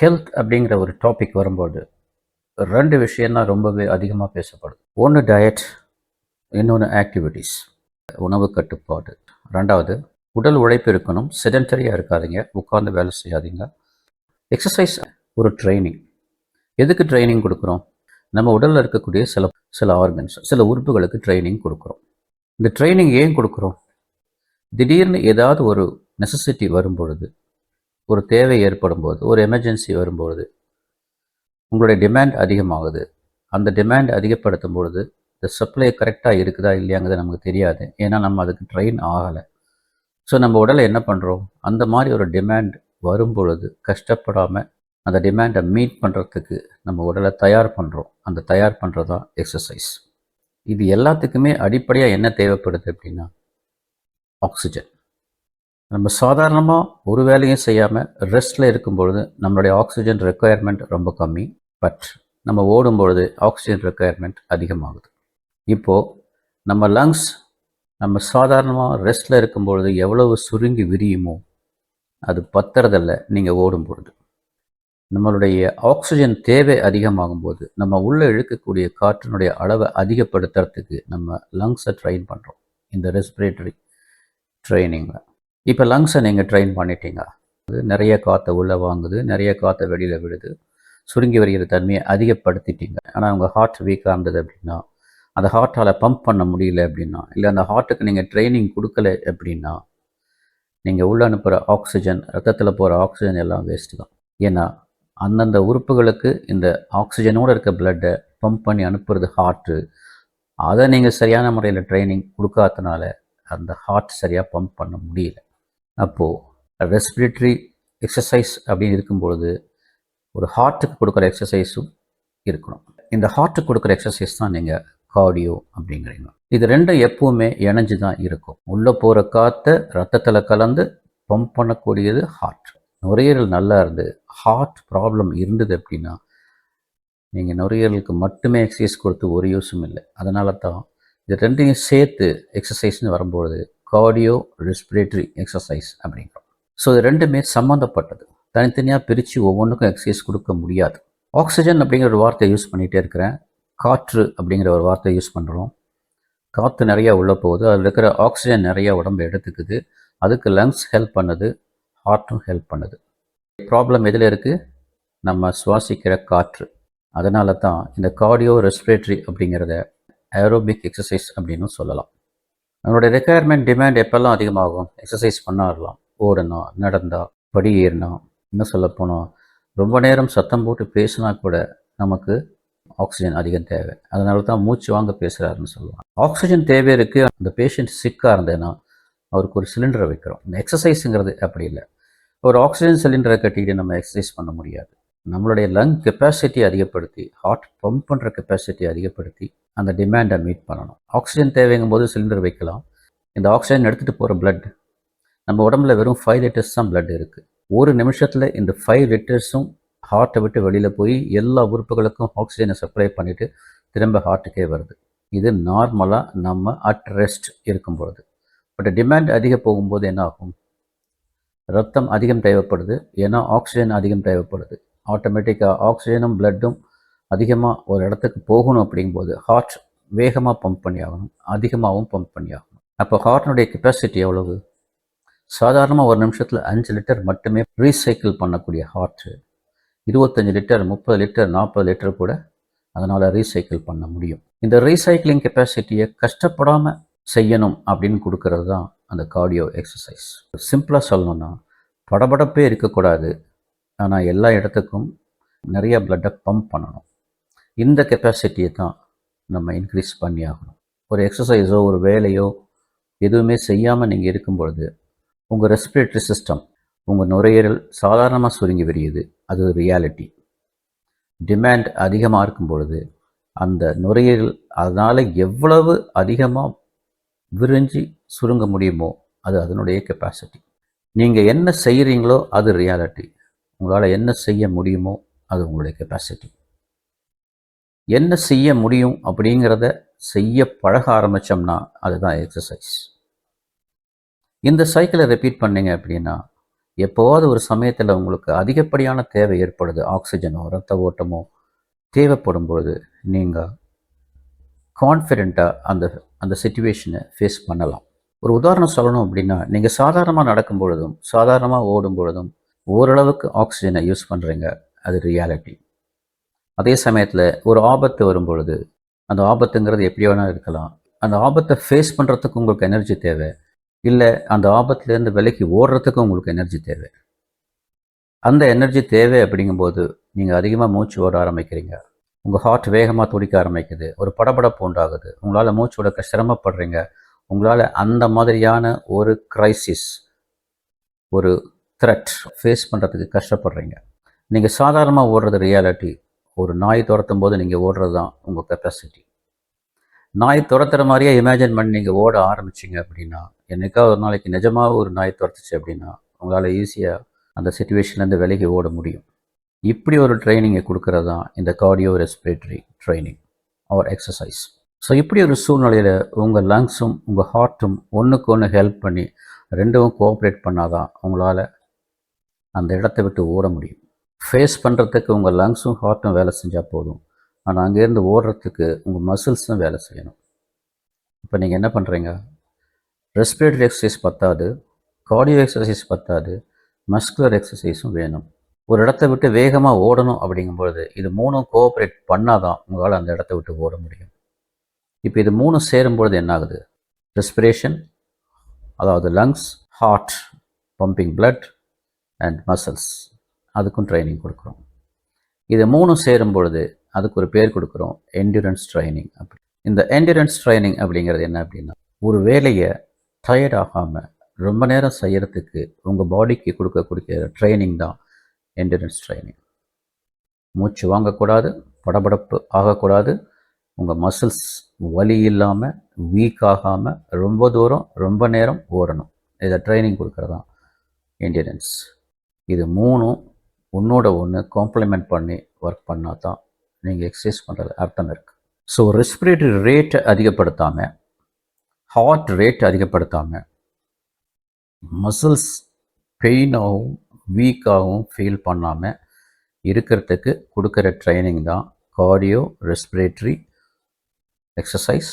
Health அப்படிங்கிற ஒரு topic வரும்போது ரெண்டு விஷயம்னா ரொம்பவே அதிகமாக பேசப்படுது ஒன்று டயட் இன்னொன்று ஆக்டிவிட்டீஸ் உணவு கட்டுப்பாடு. ரெண்டாவது உடல் உழைப்பு இருக்கணும். செடென்டரியாக இருக்காதீங்க. உட்கார்ந்து வேலை செய்யாதீங்க. எக்ஸசைஸ் ஒரு ட்ரைனிங் எதுக்கு ட்ரைனிங் கொடுக்குறோம்? நம்ம உடலில் இருக்கக்கூடிய சில சில ஆர்கன்ஸ் சில உறுப்புகளுக்கு ட்ரைனிங் கொடுக்குறோம். இந்த ட்ரைனிங் ஏன் கொடுக்குறோம்? திடீர்னு ஏதாவது ஒரு நெசசிட்டி வரும்பொழுது ஒரு தேவை ஏற்படும் போது ஒரு எமர்ஜென்சி வரும்பொழுது உங்களுடைய டிமாண்ட் அதிகமாகுது. அந்த டிமாண்ட் அதிகப்படுத்தும் பொழுது இந்த சப்ளை கரெக்டாக இருக்குதா இல்லையாங்கிறது நமக்கு தெரியாது. ஏன்னா நம்ம அதுக்கு ட்ரெயின் ஆகலை. ஸோ நம்ம உடலை என்ன பண்ணுறோம் அந்த மாதிரி ஒரு டிமாண்ட் வரும் பொழுது கஷ்டப்படாமல் அந்த டிமாண்டை மீட் பண்ணுறதுக்கு நம்ம உடலை தயார் பண்ணுறோம் அந்த தயார் பண்ணுறது தான் எக்ஸசைஸ் இது எல்லாத்துக்குமே அடிப்படையாக என்ன தேவைப்படுது அப்படின்னா ஆக்சிஜன் நம்ம சாதாரணமாக ஒரு வேலையும் செய்யாமல் ரெஸ்ட்டில் இருக்கும் பொழுது நம்மளுடைய ஆக்சிஜன் ரெக்குயர்மெண்ட் ரொம்ப கம்மி. பட் நம்ம ஓடும் பொழுது ஆக்சிஜன் ரெக்குயர்மெண்ட் அதிகமாகுது. இப்போது நம்ம லங்ஸ் நம்ம சாதாரணமாக ரெஸ்ட்டில் இருக்கும் பொழுது எவ்வளவு சுருங்கி விரியுமோ அது பத்துறதில்ல நீங்கள் ஓடும் பொழுது நம்மளுடைய ஆக்சிஜன் தேவை அதிகமாகும் போது நம்ம உள்ளே இழுக்கக்கூடிய காற்றினுடைய அளவை அதிகப்படுத்துறதுக்கு நம்ம லங்ஸை ட்ரெயின் பண்ணுறோம் இந்த ரெஸ்பிரேட்டரி ட்ரைனிங்கில் இப்போ லங்ஸை நீங்கள் ட்ரெயின் பண்ணிட்டீங்க. அது நிறைய காற்றை உள்ளே வாங்குது நிறைய காற்றை வெளியில் விடுது சுருங்கி வருகிற தன்மையை அதிகப்படுத்திட்டீங்க. ஆனால் உங்கள் ஹார்ட் வீக்காக இருந்தது அப்படின்னா அந்த ஹார்ட்டால் பம்ப் பண்ண முடியல அப்படின்னா இல்லை அந்த ஹார்ட்டுக்கு நீங்கள் ட்ரைனிங் கொடுக்கல அப்படின்னா நீங்கள் உள்ள அனுப்புகிற ஆக்சிஜன் ரத்தத்தில் போகிற ஆக்சிஜன் எல்லாம் வேஸ்ட்டு தான். ஏன்னா அந்தந்த உறுப்புகளுக்கு இந்த ஆக்சிஜனோடு இருக்க பிளட்டை பம்ப் பண்ணி அனுப்புறது ஹார்ட்டு அதை நீங்கள் சரியான முறையில் ட்ரைனிங் கொடுக்காதனால அந்த ஹார்ட் சரியாக பம்ப் பண்ண முடியல. அப்போது ரெஸ்பிரேட்டரி எக்ஸசைஸ் அப்படின்னு இருக்கும்பொழுது ஒரு ஹார்ட்டுக்கு கொடுக்குற எக்ஸசைஸும் இருக்கணும். இந்த ஹார்ட்டுக்கு கொடுக்குற எக்ஸசைஸ் தான் நீங்கள் கார்டியோ அப்படிங்கிறீங்க. இது ரெண்டும் எப்பவுமே இணைஞ்சு தான் இருக்கும். உள்ளே போகிற காற்றை ரத்தத்தில் கலந்து பம்ப் பண்ணக்கூடியது ஹார்ட் நுரையீரல் நல்லா இருந்து ஹார்ட் ப்ராப்ளம் இருந்தது அப்படின்னா நீங்கள் நுரையீரலுக்கு மட்டுமே எக்ஸசைஸ் கொடுத்து ஒரு யூஸும் இல்லை. அதனால தான் இது ரெண்டையும் சேர்த்து எக்ஸசைஸ்னு வரும்பொழுது கார்டியோ ரெஸ்பிரேட்டரி எக்ஸசைஸ் அப்படிங்கிறோம். ஸோ இது ரெண்டுமே சம்மந்தப்பட்டது தனித்தனியாக பிரித்து ஒவ்வொன்றுக்கும் எக்ஸசைஸ் கொடுக்க முடியாது. ஆக்சிஜன் அப்படிங்கிற ஒரு வார்த்தையை யூஸ் பண்ணிகிட்டே இருக்கிறேன். காற்று அப்படிங்கிற ஒரு வார்த்தையை யூஸ் பண்ணுறோம் காற்று நிறையா உள்ளே போகுது. அதில் இருக்கிற ஆக்சிஜன் நிறையா உடம்பு எடுத்துக்குது. அதுக்கு லங்ஸ் ஹெல்ப் பண்ணுது. ஹார்ட்டும் ஹெல்ப் பண்ணுது. ப்ராப்ளம் எதில் இருக்குது நம்ம சுவாசிக்கிற காற்று. அதனால தான் இந்த கார்டியோ ரெஸ்பிரேட்டரி அப்படிங்கிறத ஏரோபிக் எக்ஸசைஸ் அப்படின்னு சொல்லலாம். நம்மளுடைய ரெக்குயர்மெண்ட் டிமாண்ட் எப்போல்லாம் அதிகமாகும்? எக்ஸசைஸ் பண்ணாடலாம் ஓடணும் நடந்தால் படி இன்னும் சொல்லப்போனால் ரொம்ப நேரம் சத்தம் போட்டு பேசினா கூட நமக்கு ஆக்சிஜன் அதிகம் தேவை. அதனால தான் மூச்சு வாங்க பேசுகிறாருன்னு சொல்லுவாங்க. ஆக்சிஜன் தேவை இருக்குது அந்த பேஷண்ட் சிக்காக இருந்தேன்னா அவருக்கு ஒரு சிலிண்டரை வைக்கிறோம். இந்த எக்ஸசைஸுங்கிறது அப்படி இல்லை. ஒரு ஆக்சிஜன் சிலிண்டரை கட்டிக்கிட்டு நம்ம எக்ஸசைஸ் பண்ண முடியாது. நம்மளுடைய லங் கெப்பாசிட்டி அதிகப்படுத்தி ஹார்ட் பம்ப் பண்ணுற கெப்பாசிட்டி அதிகப்படுத்தி அந்த டிமாண்டை மீட் பண்ணணும். ஆக்சிஜன் தேவைங்கும் போது சிலிண்டர் வைக்கலாம். இந்த ஆக்சிஜன் எடுத்துகிட்டு போகிற பிளட் நம்ம உடம்புல வெறும் ஃபைவ் லிட்டர்ஸ் தான் பிளட் இருக்குது ஒரு நிமிஷத்தில் இந்த ஃபைவ் லிட்டர்ஸும் ஹார்ட்டை விட்டு வெளியில் போய் எல்லா உறுப்புகளுக்கும் ஆக்சிஜனை சப்ளை பண்ணிவிட்டு திரும்ப ஹார்ட்டுக்கே வருது. இது நார்மலாக நம்ம அட் ரெஸ்ட் இருக்கும் பொழுது. பட் டிமாண்ட் அதிக போகும்போது என்ன ஆகும்? ரத்தம் அதிகம் தேவைப்படுது. ஏன்னா ஆக்சிஜன் அதிகம் தேவைப்படுது. ஆட்டோமேட்டிக்காக ஆக்சிஜனும் பிளட்டும் அதிகமாக ஒரு இடத்துக்கு போகணும் அப்படிங்கும்போது ஹார்ட் வேகமாக பம்ப் பண்ணி ஆகணும். அதிகமாகவும் பம்ப் பண்ணி ஆகணும். அப்போ ஹார்ட்னுடைய கெப்பாசிட்டி எவ்வளவு? சாதாரணமாக ஒரு நிமிஷத்தில் அஞ்சு லிட்டர் மட்டுமே ரீசைக்கிள் பண்ணக்கூடிய ஹார்ட்டு இருபத்தஞ்சி லிட்டர் முப்பது லிட்டர் நாற்பது லிட்டர் கூட அதனால் ரீசைக்கிள் பண்ண முடியும். இந்த ரீசைக்கிளிங் கெப்பாசிட்டியை கஷ்டப்படாமல் செய்யணும் அப்படின்னு கொடுக்கறது தான் அந்த கார்டியோ எக்ஸசைஸ் சிம்பிளாக சொல்லணும்னா படபடப்பே இருக்கக்கூடாது. ஆனால் எல்லா இடத்துக்கும் நிறைய பிளட்டை பம்ப் பண்ணணும். இந்த கெப்பாசிட்டியை தான் நம்ம இன்க்ரீஸ் பண்ணி ஆகணும். ஒரு எக்ஸசைஸோ ஒரு வேலையோ எதுவுமே செய்யாமல் நீங்கள் இருக்கும் பொழுது உங்கள் ரெஸ்பிரேட்டரி சிஸ்டம் உங்கள் நுரையீரல் சாதாரணமாக சுருங்கி விரியுது அது ரியாலிட்டி டிமாண்ட் அதிகமாக இருக்கும் பொழுது அந்த நுரையீரல் அதனால் எவ்வளவு அதிகமாக விரிஞ்சு சுருங்க முடியுமோ அது அதனுடைய கெப்பாசிட்டி நீங்கள் என்ன செய்கிறீங்களோ அது ரியாலிட்டி உங்களால் என்ன செய்ய முடியுமோ அது உங்களுடைய கெப்பாசிட்டி என்ன செய்ய முடியும் அப்படிங்கிறத செய்ய பழக ஆரம்பித்தோம்னா அதுதான் எக்ஸசைஸ் இந்த சைக்கிளை ரிப்பீட் பண்ணிங்க அப்படின்னா எப்போவாவது ஒரு சமயத்தில் உங்களுக்கு அதிகப்படியான தேவை ஏற்படுது. ஆக்சிஜனோ ரத்த ஓட்டமோ தேவைப்படும் பொழுது நீங்கள் கான்ஃபிடெண்ட்டாக அந்த அந்த சுச்சுவேஷனை ஃபேஸ் பண்ணலாம். ஒரு உதாரணம் சொல்லணும் அப்படின்னா நீங்கள் சாதாரணமாக நடக்கும் பொழுதும் சாதாரணமாக ஓடும் பொழுதும் ஓரளவுக்கு ஆக்சிஜனை யூஸ் பண்ணுறீங்க அது ரியாலிட்டி அதே சமயத்தில் ஒரு ஆபத்து வரும்பொழுது அந்த ஆபத்துங்கிறது எப்படி வேணால் இருக்கலாம். அந்த ஆபத்தை ஃபேஸ் பண்ணுறதுக்கு உங்களுக்கு எனர்ஜி தேவை. இல்லை அந்த ஆபத்துலேருந்து விலைக்கு ஓடுறதுக்கு உங்களுக்கு எனர்ஜி தேவை. அந்த எனர்ஜி தேவை அப்படிங்கும்போது நீங்கள் அதிகமாக மூச்சு ஓட ஆரம்பிக்கிறீங்க. உங்கள் ஹார்ட் வேகமாக துடிக்க ஆரம்பிக்குது. ஒரு படபடப்பு உண்டாகுது. உங்களால் மூச்சு விட சிரமப்படுறீங்க. உங்களால் அந்த மாதிரியான ஒரு க்ரைசிஸ் ஒரு த்ரெட் ஃபேஸ் பண்ணுறதுக்கு கஷ்டப்படுறீங்க. நீங்கள் சாதாரணமாக ஓடுறது ரியாலிட்டி ஒரு நாய் துரத்தும் போது நீங்கள் ஓடுறது தான் உங்கள் கெப்பாசிட்டி நாய் துரத்துகிற மாதிரியே இமேஜின் பண்ணி நீங்கள் ஓட ஆரம்பிச்சிங்க அப்படின்னா என்றைக்கா ஒரு நாளைக்கு நிஜமாக ஒரு நாய் துரத்துச்சு அப்படின்னா உங்களால் ஈஸியாக அந்த சுச்சுவேஷன்லேருந்து விலகி ஓட முடியும். இப்படி ஒரு ட்ரைனிங்கை கொடுக்கறது தான் இந்த cardio respiratory training or exercise so இப்படி ஒரு சூழ்நிலையில் உங்கள் லங்ஸும் உங்கள் ஹார்ட்டும் ஒன்றுக்கு ஒன்று ஹெல்ப் பண்ணி ரெண்டும் கோஆப்ரேட் பண்ணாதான் உங்களால் அந்த இடத்த விட்டு ஓட முடியும். ஃபேஸ் பண்ணுறதுக்கு உங்கள் லங்ஸும் ஹார்ட்டும் வேலை செஞ்சால் போதும். ஆனால் அங்கேருந்து ஓடுறதுக்கு உங்கள் மசில்ஸும் வேலை செய்யணும். இப்போ நீங்கள் என்ன பண்ணுறீங்க ரெஸ்பிரேட்டரி எக்ஸசைஸ் பத்தாது கார்டியோ எக்ஸசைஸ் பத்தாது மஸ்குலர் எக்ஸசைஸும் வேணும். ஒரு இடத்த விட்டு வேகமாக ஓடணும் அப்படிங்கும்பொழுது இது மூணும் கோஆப்ரேட் பண்ணாதான் உங்களால் அந்த இடத்த விட்டு ஓட முடியும். இப்போ இது மூணும் சேரும்பொழுது என்ன ஆகுது ரெஸ்பிரேஷன் அதாவது lungs heart pumping blood and muscles அதுக்கும் ட்ரைனிங் கொடுக்குறோம். இது மூணும் சேரும் பொழுது அதுக்கு ஒரு பேர் கொடுக்குறோம் என்டூரன்ஸ் ட்ரைனிங் அப்படி. இந்த என்டூரன்ஸ் ட்ரைனிங் அப்படிங்கிறது என்ன அப்படின்னா ஒரு வேலையை டயர்ட் ஆகாமல் ரொம்ப நேரம் செய்கிறதுக்கு உங்கள் பாடிக்கு கொடுக்கக்கூடிய ட்ரைனிங் தான் என்டூரன்ஸ் ட்ரைனிங் மூச்சு வாங்கக்கூடாது படபடப்பு ஆகக்கூடாது உங்கள் மசில்ஸ் வலி இல்லாமல் வீக் ஆகாமல் ரொம்ப தூரம் ரொம்ப நேரம் ஓடணும். இதை ட்ரைனிங் கொடுக்குறது தான் இது மூணும் ஒன்றோட ஒன்று காம்ப்ளிமெண்ட் பண்ணி ஒர்க் பண்ணால் தான் நீங்கள் எக்ஸசைஸ் பண்ணுறது அர்த்தம் இருக்குது ஸோ ரெஸ்பிரேட்டரி ரேட்டை அதிகப்படுத்தாமல் ஹார்ட் ரேட் அதிகப்படுத்தாமல் மசில்ஸ் பெயினாகவும் வீக்காகவும் ஃபீல் பண்ணாமல் இருக்கிறதுக்கு கொடுக்குற ட்ரைனிங் தான் கார்டியோ ரெஸ்பிரேட்டரி எக்ஸசைஸ்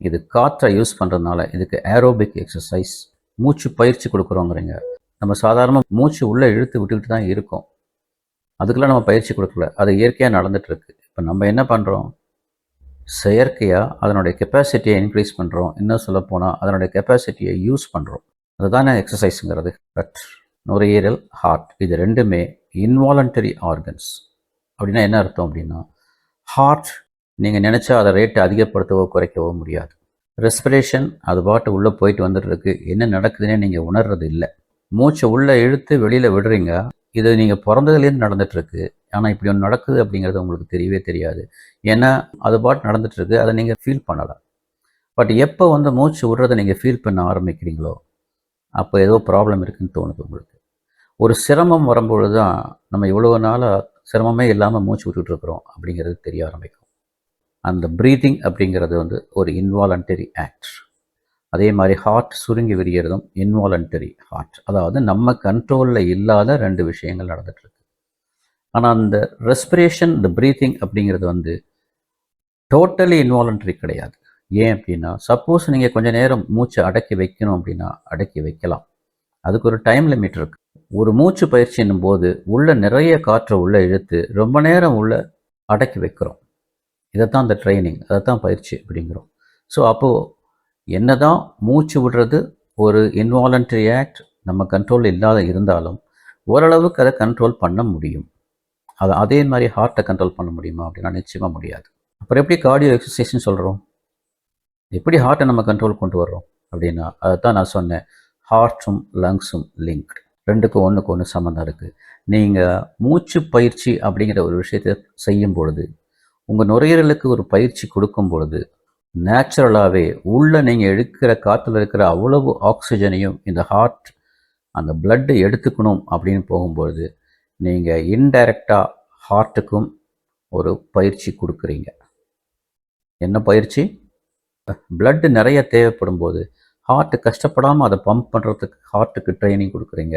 இது காற்றை யூஸ் பண்ணுறதுனால இதுக்கு ஏரோபிக் எக்ஸசைஸ் மூச்சு பயிற்சி கொடுக்குறோங்கிறீங்க. நம்ம சாதாரணமாக மூச்சு உள்ளே இழுத்து விட்டுக்கிட்டு தான் இருக்கோம். அதுக்கெல்லாம் நம்ம பயிற்சி கொடுக்கல. அது இயற்கையாக நடந்துட்டு இருக்கு இப்போ நம்ம என்ன பண்ணுறோம் செயற்கையாக அதனுடைய கெப்பாசிட்டியை இன்க்ரீஸ் பண்ணுறோம் இன்னும் சொல்லப்போனால் அதனுடைய கெப்பாசிட்டியை யூஸ் பண்ணுறோம் அதுதானே எக்ஸசைஸுங்கிறது பட் நுரையீரல் ஹார்ட் இது ரெண்டுமே இன்வாலண்டரி ஆர்கன்ஸ் அப்படின்னா என்ன அர்த்தம் அப்படின்னா ஹார்ட் நீங்கள் நினச்சா அதை ரேட்டை அதிகப்படுத்தவோ குறைக்கவோ முடியாது. ரெஸ்பிரேஷன் அது பாட்டு உள்ளே போயிட்டு வந்துட்டு இருக்கு என்ன நடக்குதுன்னே நீங்கள் உணர்றது இல்லை. மூச்சை உள்ளே இழுத்து வெளியில் விடுறீங்க. இது நீங்கள் பிறந்ததுலேருந்து நடந்துகிட்ருக்கு ஆனால் இப்படி ஒன்று நடக்குது அப்படிங்கிறது உங்களுக்கு தெரியவே தெரியாது. ஏன்னா அது பாட்டு நடந்துகிட்ருக்கு அதை நீங்கள் ஃபீல் பண்ணலாம் பட் எப்போ வந்து மூச்சு விடுறதை நீங்கள் ஃபீல் பண்ண ஆரம்பிக்கிறீங்களோ அப்போ ஏதோ ப்ராப்ளம் இருக்குன்னு தோணுது உங்களுக்கு. ஒரு சிரமம் வரும்பொழுது தான் நம்ம இவ்வளோ நாளாக சிரமமே இல்லாமல் மூச்சு விட்டுட்டு இருக்கிறோம் அப்படிங்கிறது தெரிய ஆரம்பிக்கும். அந்த ப்ரீதிங் அப்படிங்கிறது வந்து ஒரு இன்வாலண்டரி ஆக்ட் அதே மாதிரி ஹார்ட் சுருங்கி விரிகிறதும் இன்வாலண்டரி ஹார்ட் அதாவது நம்ம கண்ட்ரோலில் இல்லாத ரெண்டு விஷயங்கள் நடந்துகிட்ருக்கு ஆனால் அந்த ரெஸ்பிரேஷன் இந்த ப்ரீத்திங் அப்படிங்கிறது வந்து டோட்டலி இன்வாலண்டரி கிடையாது. ஏன் அப்படின்னா சப்போஸ் நீங்கள் கொஞ்ச நேரம் மூச்சை அடக்கி வைக்கணும் அப்படின்னா அடக்கி வைக்கலாம். அதுக்கு ஒரு டைம் லிமிட் இருக்குது ஒரு மூச்சு பயிற்சின்னும் போது உள்ள நிறைய காற்றை உள்ளே இழுத்து ரொம்ப நேரம் உள்ள அடக்கி வைக்கிறோம். இதைத்தான் அந்த ட்ரைனிங் அதைத்தான் தான் பயிற்சி அப்படிங்கிறோம். ஸோ அப்போது என்னதான் மூச்சு விடுறது ஒரு இன்வாலண்டரி ஆக்ட் நம்ம கண்ட்ரோல் இல்லாத இருந்தாலும் ஓரளவுக்கு அதை கண்ட்ரோல் பண்ண முடியும். அது அதே மாதிரி ஹார்ட்டை கண்ட்ரோல் பண்ண முடியுமா அப்படின்னா நிச்சயமாக முடியாது. அப்புறம் எப்படி கார்டியோ எக்ஸசைஸ்னு சொல்கிறோம் எப்படி ஹார்ட்டை நம்ம கண்ட்ரோல் கொண்டு வர்றோம் அப்படின்னா அதை தான் நான் சொன்னேன். ஹார்ட்டும் லங்ஸும் லிங்க் ரெண்டுக்கும் ஒன்றுக்கு ஒன்று சம்மந்தம் இருக்குது நீங்கள் மூச்சு பயிற்சி அப்படிங்கிற ஒரு விஷயத்தை செய்யும் பொழுது உங்கள் நுரையீரலுக்கு ஒரு பயிற்சி கொடுக்கும் பொழுது நேச்சுரலாகவே உள்ளே நீங்கள் எடுக்கிற காற்றுல இருக்கிற அவ்வளவு ஆக்சிஜனையும் இந்த ஹார்ட் அந்த பிளட்டு எடுத்துக்கணும் அப்படின்னு போகும்பொழுது நீங்கள் இன்டைரக்டாக ஹார்ட்டுக்கும் ஒரு பயிற்சி கொடுக்குறீங்க. என்ன பயிற்சி? பிளட்டு நிறைய தேவைப்படும் போது கஷ்டப்படாமல் அதை பம்ப் பண்ணுறதுக்கு ஹார்ட்டுக்கு ட்ரைனிங் கொடுக்குறீங்க.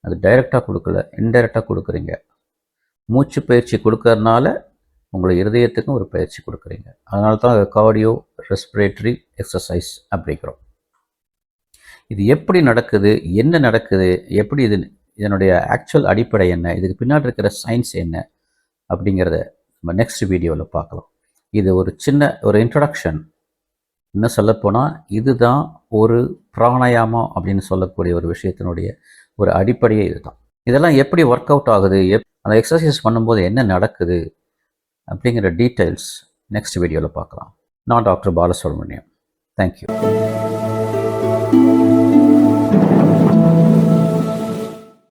அது டைரெக்டாக கொடுக்கல இன்டைரக்டாக கொடுக்குறீங்க. மூச்சு பயிற்சி கொடுக்கறதுனால உங்களை இருதயத்துக்கும் ஒரு பயிற்சி கொடுக்குறீங்க. அதனால தான் கார்டியோ ரெஸ்பிரேட்டரி எக்ஸசைஸ் அப்படிங்கிறோம். இது எப்படி நடக்குது? என்ன நடக்குது? எப்படி இது இதனுடைய ஆக்சுவல் அடிப்படை என்ன? இதுக்கு பின்னாடி இருக்கிற சயின்ஸ் என்ன? அப்படிங்கிறத நம்ம நெக்ஸ்ட் வீடியோவில் பார்க்கலாம். இது ஒரு சின்ன ஒரு இன்ட்ரடக்ஷன் இன்னும் சொல்லப்போனால் இதுதான் ஒரு பிராணாயாமம் அப்படின்னு சொல்லக்கூடிய ஒரு விஷயத்தினுடைய ஒரு அடிப்படையே இதுதான். இதெல்லாம் எப்படி ஒர்க் அவுட் ஆகுது? எப் அந்த எக்ஸசைஸ் பண்ணும்போது என்ன நடக்குது? அப்படிங்கிற டீட்டெயில்ஸ் நெக்ஸ்ட் வீடியோவில் பார்க்கலாம். நான் டாக்டர் பாலசுப்ரமணியம். தேங்க்யூ